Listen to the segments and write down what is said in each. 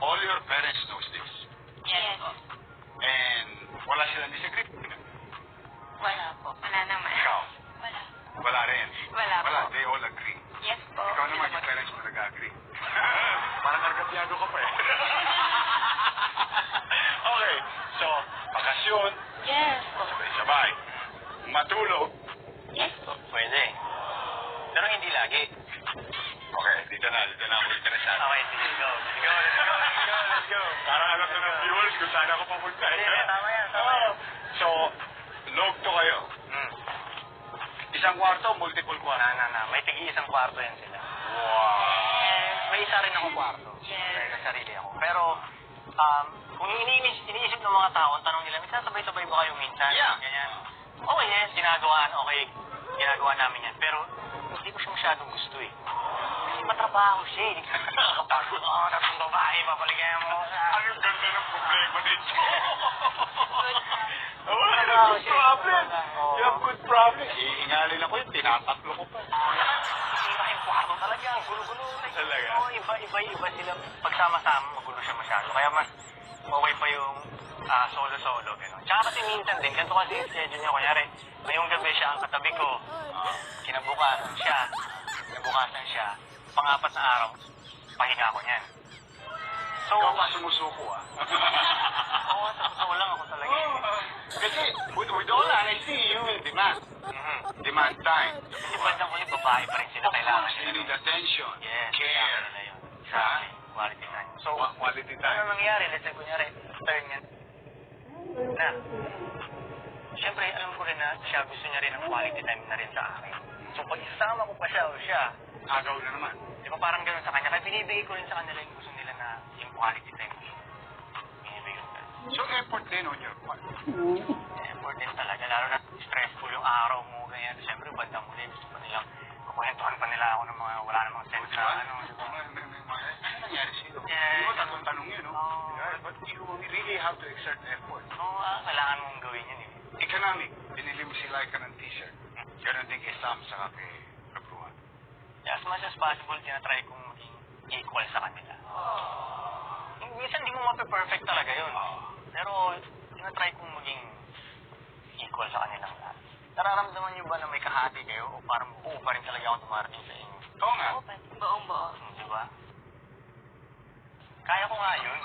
all your parents knows this. Yes. And wala silang disagree. Wala po. Wala naman. Ikaw, Wala. wala rin. Wala po. Wala, they all agree. Yes po. Ikaw naman, yung parents mo nag-agree. Parang kargabyado ka pa eh. okay, so, bakasyon, Yes po. sabay-sabay. Matulog. Yes po. Pwede. Pero hindi lagi. Okay, dito na, dito na ako interesado. Okay, sige, let's go. Let's go, let's go, let's go, let's go. Para alam na ng viewers kung saan ako papunta. eh. Hindi, tama yan, tama yan. So, log to kayo. Hmm. Isang kwarto, multiple Na, kwarto. na, na. May tigi-isang kwarto yan sila. Wow. May isa rin ako kwarto. Yes. May sarili ako. Pero, um, kung iniinis, iniisip ng mga tao, ang tanong nila, minsan sabay-sabay ba kayo minsan? Yeah. Ganyan. Okay, yes, ginagawaan, okay, ginagawa namin yan. Pero, hindi ko siya masyadong gusto eh. Kasi matrabaho siya eh. Nakakapagod. Oo, oh, tatlong babae, papaligayan mo. Ang ganda ng problema nito. Oh, Trabaho good problem. You have good problem. Iingalin ako yun, tinatatlo ko pa. Iba yung kwarto talaga, ang gulo-gulo. Talaga? Oo, iba, iba, iba sila. Pagsama-sama, magulo siya masyado. Kaya mas okay pa yung ah, solo-solo. Gano'n. Tsaka kasi minsan din, ganito kasi yung schedule niya. Kunyari, ngayong gabi siya ang katabi ko. Ah. Kinabukasan siya. Kinabukasan siya. Pangapat na araw, pahinga ko niyan. So, Ikaw pa sumusuko ah. oo, sa totoo lang ako talaga. Kasi, with, with all honesty, you will demand. Mhm. Demand time. Kasi bandang ko yung babae pa rin sila. Kailangan course, you nila. need attention, Yes, care, kailangan nila yun. Exactly. Quality time. So, Qua- quality Ano time. nangyari? Let's say, kunyari, turn yan. Na, siyempre, alam ko rin na siya gusto niya rin ng quality time na rin sa akin. So, pag isama ko pa siya o siya, Agaw na naman. di ba parang ganun sa kanya? Kaya binibigay ko rin sa kanila yung gusto nila na yung quality time. So, effort din on your part. Effort din talaga, lalo na stressful yung araw mo, ganyan. Siyempre, bandang huli, gusto pa nilang kukwentuhan pa nila ako ng mga wala namang sense na ano. di ba? Ano nangyari sa'yo? Yes. Di ba, tatlong tanong yun, no? Yeah, But you really have to exert effort. So, ah, kailangan mong gawin yun eh. Economic, binili mo si Laika ng t-shirt. Ganon din kay Sam sa kay Rabruan. As much as possible, tinatry kong maging equal sa kanila. Minsan di mo mape-perfect talaga yun. Pero tinatry kong maging equal sa kanilang lahat. Nararamdaman niyo ba na may kahati kayo o parang buo pa rin talaga ako dumarating sa inyo? Oo nga. Buong buo. Hmm, di ba? Kaya ko nga yun.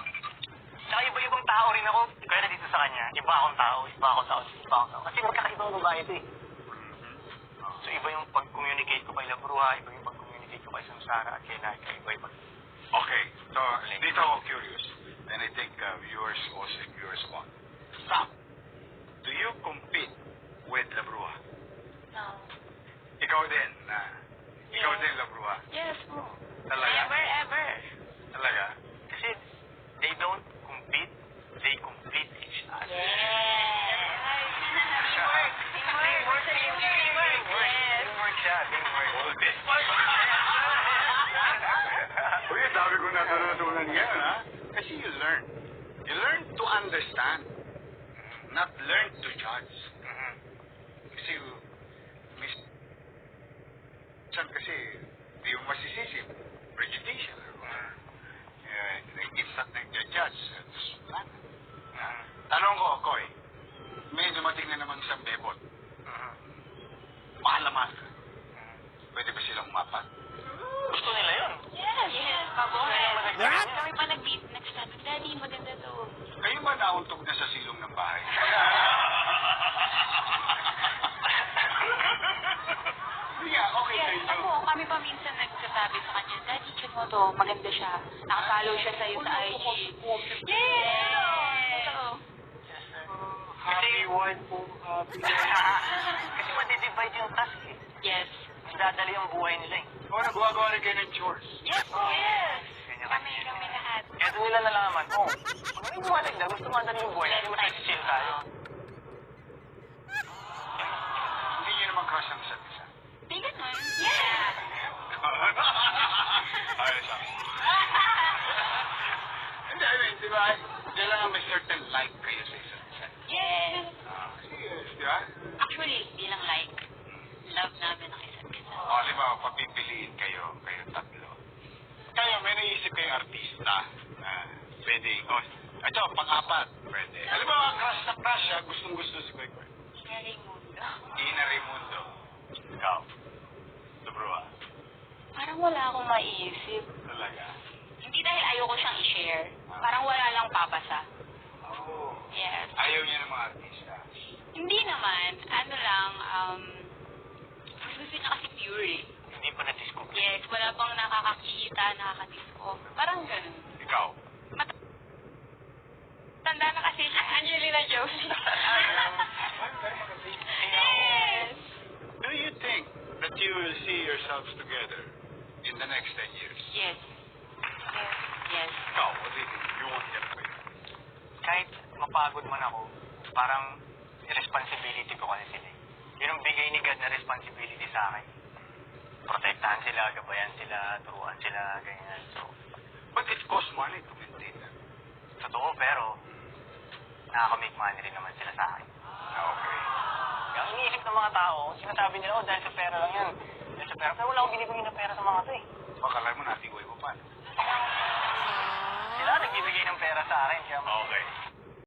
Tsaka iba-ibang tao rin ako. Kaya dito sa kanya, iba akong tao, iba akong tao, iba akong tao. Kasi magkakaibang babae ito eh. So iba yung pag-communicate ko kay Labruha, iba yung pag-communicate ko kay Samsara at kay Laika, iba-iba. Okay, so dito ako curious. And I think uh, viewers also curious want. Sam, do you compete with Labrua? No. Ikaw din, na ikaw Yes. din Labrua. Yes po. Talaga? Never ever. Talaga? Understand. Not learn to judge. Kasi, mis... Minsan kasi, di mo masisisi. Prejudicial. Uh, instant nag-judge. Wala na. Mhm. Tanong ko, Koy, may dumating na naman isang bebot. Mhm. Mahalaman ka. Pwede ba silang umapat? Gusto nila yun. Yes. Yes. Pabuhay. What? Kami pa nag-meet next time. Daddy, maganda to. Kayo ba nauntog na sa silong ng bahay? Hindi nga, okay Yes, inyo. ako, kami pa minsan nagsasabi sa kanya, Daddy, check mo to, maganda siya. Nakafollow siya sa'yo sa IG. Yes! Oo. Happy wife po, happy Kasi madidivide yung task eh. Yes. Madadali ang buhay nila eh. O, nagwagawa rin kayo ng chores. Yes, yes. Ganyan Kami, kasi. kami lahat. Kaya doon nila nalaman, oh, kung ano yung buhay nila, gusto madali yung buhay natin, mas chill tayo. Hindi nyo naman crush ang isa't isa. Di ganun. Yeah. Ayos ah. Hindi, I mean, ba? Kailangan may like kayo sa. Yes. Ah, yes, di ba? Lang like. Love namin ang isa't isa. O, di papipiliin kayo, kayo tatlo. Kaya may naisip kayong artista na Pwede. O, ito, pang-apat. Pwede. Alam mo, crush na crush siya, gustong gusto si Kwek Kwek. Ina Raimundo. Ina Raimundo. Ikaw. Labruha. Parang wala akong maisip. Talaga. Hindi dahil ayoko siyang i-share. Parang wala lang papasa. Oo. Yes. Ayaw niya ng mga artista. Hindi naman. Ano lang, um, gusto niya kasi pure eh. Hindi pa na-discover. Yes, wala pang nakakakita, nakakadisco. Parang ganun. Ikaw. Mat- Tanda na kasi siya, Angelina Jolie. yes. Do you think that you will see yourselves together in the next 10 years? Yes. Yes. Yes. Ikaw, what do you think? You won't get away. Kahit mapagod man ako, parang responsibility ko kasi sila. eh. Yun ang bigay ni God na responsibility sa akin. Protektahan sila, gabayan sila, turuan sila, ganyan. So, But it costs money to maintain them. totoo pero nakaka-make money rin naman sila sa akin. Okay. Kaya ang iniisip ng mga tao, sinasabi nila, oh, dahil sa pera lang yan. Sa pera. Pero wala akong binibigay ng pera sa mga to eh. Baka alam mo, natiway mo pa. no? Sila nagbibigay ng pera sa akin. Kaya Okay.